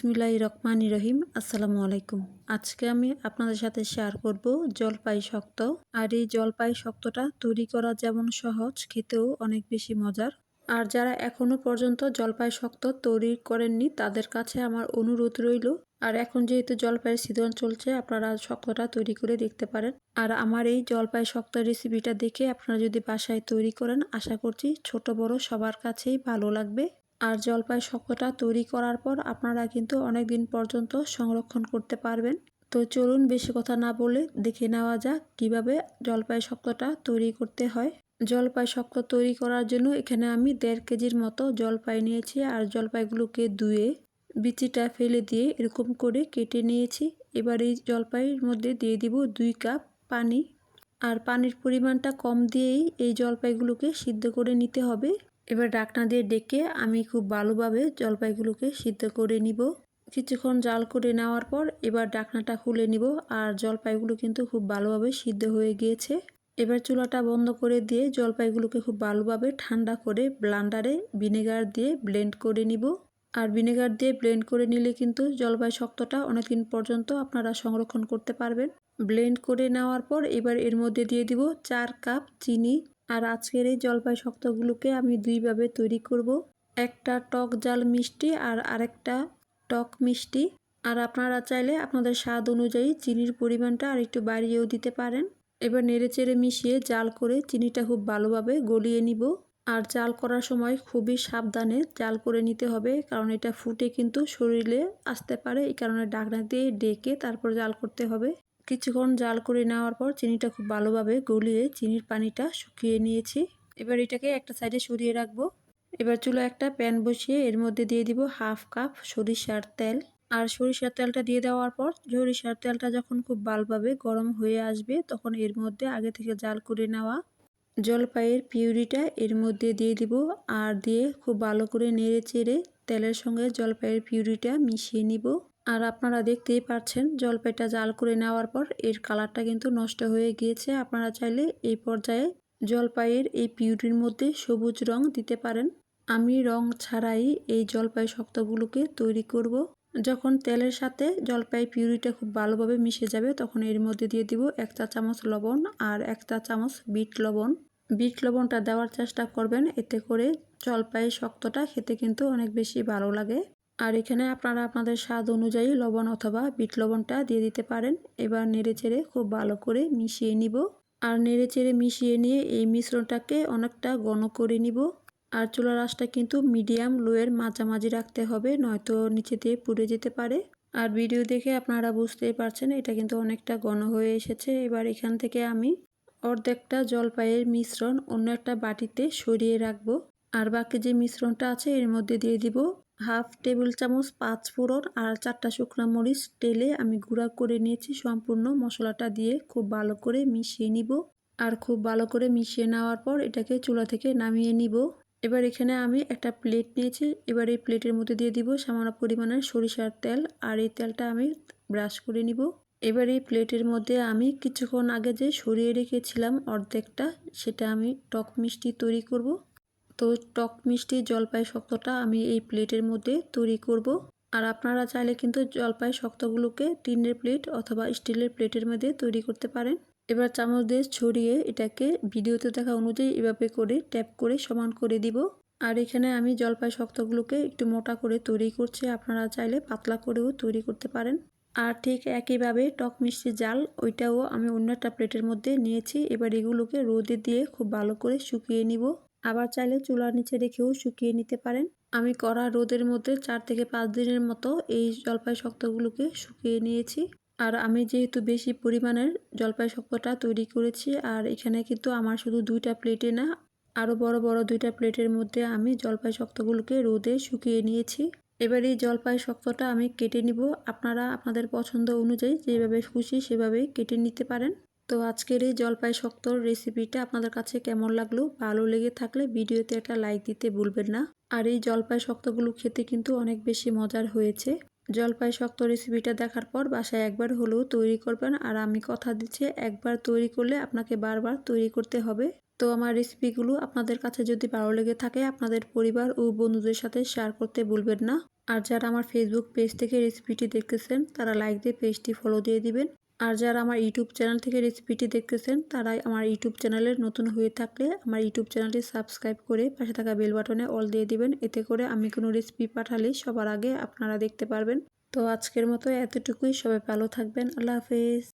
বিসমিল্লাহ রহমানি রহিম, আসসালামু আলাইকুম। আজকে আমি আপনাদের সাথে শেয়ার করব জলপাই শক্ত। আর এই জলপাই শক্তটা তৈরি করা যেমন সহজ, খেতেও অনেক বেশি মজার। আর যারা এখনও পর্যন্ত জলপাই শক্ত তৈরি করেননি, তাদের কাছে আমার অনুরোধ রইল, আর এখন যেহেতু জলপাইয়ের সিজন চলছে, আপনারা শক্তটা তৈরি করে দেখতে পারেন। আর আমার এই জলপাই শক্ত রেসিপিটা দেখে আপনারা যদি বাসায় তৈরি করেন, আশা করছি ছোট বড় সবার কাছেই ভালো লাগবে। আর জলপাই শক্তটা তৈরি করার পর আপনারা কিন্তু অনেক দিন পর্যন্ত সংরক্ষণ করতে পারবেন। তো চলুন বেশি কথা না বলে দেখে নেওয়া যাক কীভাবে জলপাই শক্তটা তৈরি করতে হয়। জলপাই শক্ত তৈরি করার জন্য এখানে আমি দেড় কেজির মতো জলপাই নিয়েছি আর জলপাইগুলোকে ধুয়ে বিচিটা ফেলে দিয়ে এরকম করে কেটে নিয়েছি। এবার এই জলপাইয়ের মধ্যে দিয়ে দিব দুই কাপ পানি। আর পানির পরিমাণটা কম দিয়েই এই জলপাইগুলোকে সিদ্ধ করে নিতে হবে। এবার ডাকনা দিয়ে ডেকে আমি খুব ভালোভাবে জলপাইগুলোকে সিদ্ধ করে নিব। কিছুক্ষণ জাল করে নেওয়ার পর এবার ডাকনাটা খুলে নিব আর জলপাইগুলো কিন্তু খুব ভালোভাবে সিদ্ধ হয়ে গিয়েছে। এবার চুলাটা বন্ধ করে দিয়ে জলপাইগুলোকে খুব ভালোভাবে ঠান্ডা করে ব্লান্ডারে ভিনেগার দিয়ে ব্লেন্ড করে নিব। আর ভিনেগার দিয়ে ব্লেন্ড করে নিলে কিন্তু জলপাই শক্তটা অনেকদিন পর্যন্ত আপনারা সংরক্ষণ করতে পারবেন। ব্লেন্ড করে নেওয়ার পর এবার এর মধ্যে দিয়ে দিব চার কাপ চিনি। আর আজকের এই জলপাই শক্তগুলোকে আমি দুইভাবে তৈরি করব। একটা টক জাল মিষ্টি আর আরেকটা টক মিষ্টি। আর আপনারা চাইলে আপনাদের স্বাদ অনুযায়ী চিনির পরিমাণটা আর একটু বাড়িয়েও দিতে পারেন। এবার নেড়েচেড়ে মিশিয়ে জাল করে চিনিটা খুব ভালোভাবে গলিয়ে নিব। আর জাল করার সময় খুবই সাবধানে জাল করে নিতে হবে, কারণ এটা ফুটে কিন্তু শরীরে আসতে পারে। এই কারণে ডাকনা দিয়ে ডেকে তারপর জাল করতে হবে। কিছুক্ষণ জাল করে নেওয়ার পর চিনিটা খুব ভালোভাবে গলিয়ে চিনির পানিটা শুকিয়ে নিয়েছি। এবার এটাকে একটা সাইডে সরিয়ে রাখব। এবার চুলো একটা প্যান বসিয়ে এর মধ্যে দিয়ে দিব হাফ কাপ সরিষার তেল। আর সরিষার তেলটা দিয়ে দেওয়ার পর সরিষার তেলটা যখন খুব ভালোভাবে গরম হয়ে আসবে তখন এর মধ্যে আগে থেকে জাল করে নেওয়া জলপাইয়ের পিউরিটা এর মধ্যে দিয়ে দিব আর দিয়ে খুব ভালো করে নেড়ে চেড়ে তেলের সঙ্গে জলপাইয়ের পিউরিটা মিশিয়ে নিব। আর আপনারা দেখতেই পাচ্ছেন জলপাইটা জাল করে নেওয়ার পর এর কালারটা কিন্তু নষ্ট হয়ে গিয়েছে। আপনারা চাইলে এই পর্যায়ে জলপাইয়ের এই পিউরির মধ্যে সবুজ রং দিতে পারেন। আমি রং ছাড়াই এই জলপাই শক্তগুলোকে তৈরি করব। যখন তেলের সাথে জলপাই পিউরিটা খুব ভালোভাবে মিশে যাবে, তখন এর মধ্যে দিয়ে দিব এক চা চামচ লবণ আর এক চা চামচ বিট লবণ। বিট লবণটা দেওয়ার চেষ্টা করবেন, এতে করে জলপাই শক্তটা খেতে কিন্তু অনেক বেশি ভালো লাগে। আর এখানে আপনারা আপনাদের স্বাদ অনুযায়ী লবণ অথবা বিট লবণটা দিয়ে দিতে পারেন। এবার নেড়ে চেড়ে খুব ভালো করে মিশিয়ে নিব। আর নেড়ে চেড়ে মিশিয়ে নিয়ে এই মিশ্রণটাকে অনেকটা ঘন করে নিব। আর চুলার আঁচটা কিন্তু মিডিয়াম লোয়ের মাঝামাঝি রাখতে হবে, নয়তো নিচে দিয়ে পুড়ে যেতে পারে। আর ভিডিও দেখে আপনারা বুঝতেই পারছেন, এটা কিন্তু অনেকটা ঘন হয়ে এসেছে। এবার এখান থেকে আমি অর্ধেকটা জলপাইয়ের মিশ্রণ অন্য একটা বাটিতে সরিয়ে রাখব। আর বাকি যে মিশ্রণটা আছে, এর মধ্যে দিয়ে দিব হাফ টেবিল চামচ পাঁচ ফোড়ন আর চারটা শুকনো মরিচ টেলে আমি গুঁড়া করে নিয়েছি। সম্পূর্ণ মশলাটা দিয়ে খুব ভালো করে মিশিয়ে নিব। আর খুব ভালো করে মিশিয়ে নেওয়ার পর এটাকে চুলা থেকে নামিয়ে নিব। এবার এখানে আমি একটা প্লেট নিয়েছি। এবার এই প্লেটের মধ্যে দিয়ে দিব সামান্য পরিমাণের সরিষার তেল আর এই তেলটা আমি ব্রাশ করে নিব। এবার এই প্লেটের মধ্যে আমি কিছুক্ষণ আগে যে সরিয়ে রেখেছিলাম অর্ধেকটা, সেটা আমি টক মিষ্টি তৈরি করব। তো টক মিষ্টি জলপাই শক্তটা আমি এই প্লেটের মধ্যে তৈরি করব। আর আপনারা চাইলে কিন্তু জলপাই শক্তগুলোকে টিনের প্লেট অথবা স্টিলের প্লেটের মধ্যে তৈরি করতে পারেন। এবার চামচ দিয়ে ছড়িয়ে এটাকে ভিডিওতে দেখা অনুযায়ী এভাবে করে ট্যাপ করে সমান করে দিব। আর এখানে আমি জলপাই শক্তগুলোকে একটু মোটা করে তৈরি করছি, আপনারা চাইলে পাতলা করেও তৈরি করতে পারেন। আর ঠিক একইভাবে টক মিষ্টি জাল, ওইটাও আমি অন্য একটা প্লেটের মধ্যে নিয়েছি। এবার এগুলোকে রোদে দিয়ে খুব ভালো করে শুকিয়ে নিব। আবার চাইলে চুলার নিচে রেখেও শুকিয়ে নিতে পারেন। আমি কড়া রোদের মধ্যে চার থেকে পাঁচ দিনের মতো এই জলপাই শক্তগুলোকে শুকিয়ে নিয়েছি। আর আমি যেহেতু বেশি পরিমাণের জলপাই শক্তটা তৈরি করেছি, আর এখানে কিন্তু আমার শুধু দুইটা প্লেটে না, আরও বড় বড় দুইটা প্লেটের মধ্যে আমি জলপাই শক্তগুলোকে রোদে শুকিয়ে নিয়েছি। এবার এই জলপাই শক্তটা আমি কেটে নিব। আপনারা আপনাদের পছন্দ অনুযায়ী যেভাবে খুশি সেভাবেই কেটে নিতে পারেন। তো আজকের এই জলপাই শক্তর রেসিপিটা আপনাদের কাছে কেমন লাগল? ভালো লেগে থাকলে ভিডিওতে একটা লাইক দিতে ভুলবেন না। আর এই জলপাই শক্তগুলো খেতে কিন্তু অনেক বেশি মজার হয়েছে। জলপাই শক্ত রেসিপিটা দেখার পর বাসায় একবার হলেও তৈরি করবেন আর আমি কথা দিচ্ছি, একবার তৈরি করলে আপনাকে বারবার তৈরি করতে হবে। তো আমার রেসিপিগুলো আপনাদের কাছে যদি ভালো লেগে থাকে, আপনাদের পরিবার ও বন্ধুদের সাথে শেয়ার করতে ভুলবেন না। আর যারা আমার ফেসবুক পেজ থেকে রেসিপিটি দেখতেছেন, তারা লাইক দিয়ে পেজটি ফলো দিয়ে দিবেন। আর যারা আমার ইউটিউব চ্যানেল থেকে রেসিপিটি দেখতেছেন, তারাই আমার ইউটিউব চ্যানেলের নতুন হয়ে থাকলে আমার ইউটিউব চ্যানেলটি সাবস্ক্রাইব করে পাশে থাকা বেল বাটনে অল দিয়ে দিবেন। এতে করে আমি কোনো রেসিপি পাঠালে সবার আগে আপনারা দেখতে পারবেন। তো আজকের মতো এতটুকুই। সবাই ভালো থাকবেন। আল্লাহ হাফেজ।